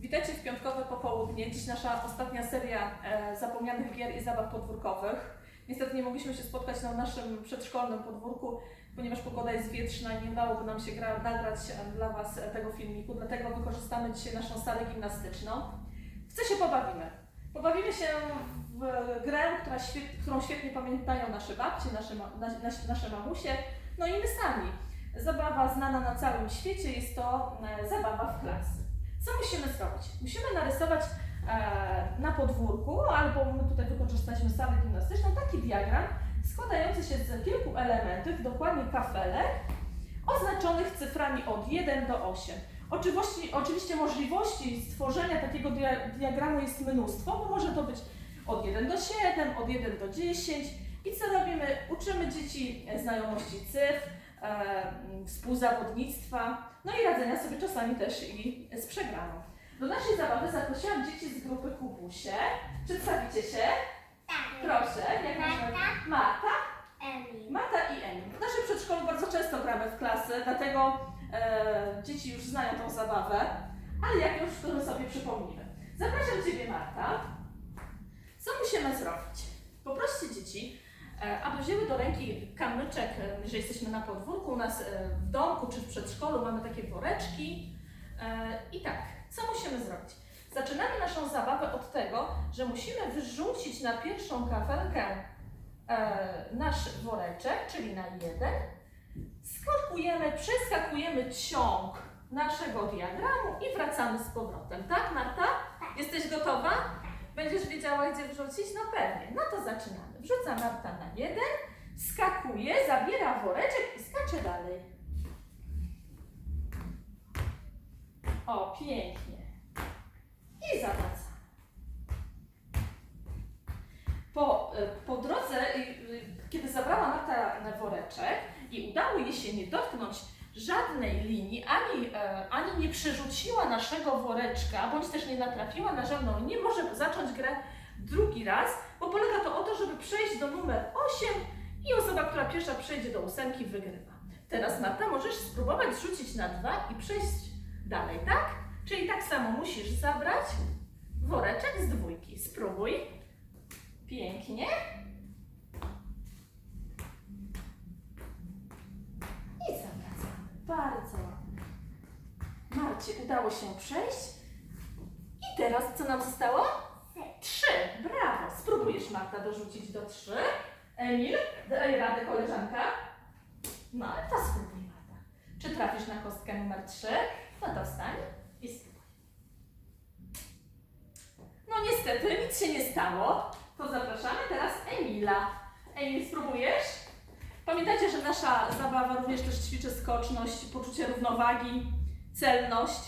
Witajcie w piątkowe popołudnie. Dziś nasza ostatnia seria e, zapomnianych gier i zabaw podwórkowych. Niestety nie mogliśmy się spotkać na naszym przedszkolnym podwórku, ponieważ pogoda jest wietrzna i nie udałoby nam się gra, nagrać e, dla Was e, tego filmiku, dlatego wykorzystamy dzisiaj naszą salę gimnastyczną. W co się pobawimy? Pobawimy się w grę, która którą świetnie pamiętają nasze babcie, nasze, nasi- nasze mamusie, no i my sami. Zabawa znana na całym świecie jest to zabawa w klasy. Co musimy zrobić? Musimy narysować e, na podwórku, albo my tutaj wykorzystaliśmy salę gimnastyczną, taki diagram składający się z kilku elementów, dokładnie kafelek, oznaczonych cyframi od 1 do 8. Oczywiście, oczywiście możliwości stworzenia takiego dia, diagramu jest mnóstwo, bo może to być od 1 do 7, od 1 do 10. I co robimy? Uczymy dzieci znajomości cyfr, współzawodnictwa, no i radzenia sobie czasami też i z przegraną. Do naszej zabawy zaprosiłam dzieci z grupy Kubusie. Przedstawicie się? Proszę, jak imię? Marta, Emil. Marta i Emil. W naszym przedszkolu bardzo często gramy w klasy, dlatego e, dzieci już znają tą zabawę, ale jak już, to sobie przypomnimy. Zapraszam Ciebie, Marta. Co musimy zrobić? E, aby wzięły do ręki kamyczek, e, jeżeli jesteśmy na podwórku, u nas e, w domku czy w przedszkolu mamy takie woreczki. I tak, co musimy zrobić? Zaczynamy naszą zabawę od tego, że musimy wyrzucić na pierwszą kafelkę nasz woreczek, czyli na jeden. Skakujemy, przeskakujemy ciąg naszego diagramu i wracamy z powrotem. Tak, Marta? Jesteś gotowa? Będziesz wiedziała, gdzie wrzucić? No pewnie. No to zaczynamy. Wrzuca Marta na jeden, skakuje, zabiera woreczek i skacze dalej. O, pięknie. I zawracamy. Po, y, po drodze, kiedy zabrała Marta woreczek i udało jej się nie dotknąć żadnej linii, ani, e, ani nie przerzuciła naszego woreczka, bądź też nie natrafiła na żadną linię, może zacząć grę drugi raz, bo polega to o to, żeby przejść do numer 8 i osoba, która pierwsza przejdzie do ósemki, wygrywa. Teraz Marta, możesz spróbować zrzucić na dwa i przejść dalej, tak? Czyli tak samo musisz zabrać woreczek z dwójki. Spróbuj. Pięknie. I zawracamy. Bardzo. Marcie, udało się przejść. I teraz co nam zostało? Trzy. Brawo. Spróbujesz, Marta, dorzucić do trzy. Emil, daj radę koleżanka. No, ale to spróbuj, Marta. Czy trafisz na kostkę numer trzy? No to i spróbuj. No niestety, nic się nie stało. To zapraszamy teraz Emila. Emil, spróbujesz? Pamiętajcie, że nasza zabawa również też ćwiczy skoczność, poczucie równowagi, celność.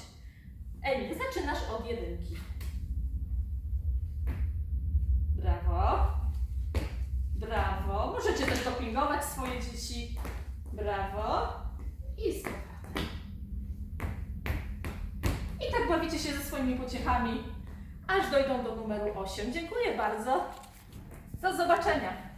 Emil, zaczynasz od jedynki. Brawo. Brawo. Możecie też dopingować swoje dzieci. Brawo. I z. I tak bawicie się ze swoimi pociechami, aż dojdą do numeru 8. Dziękuję bardzo. Do zobaczenia.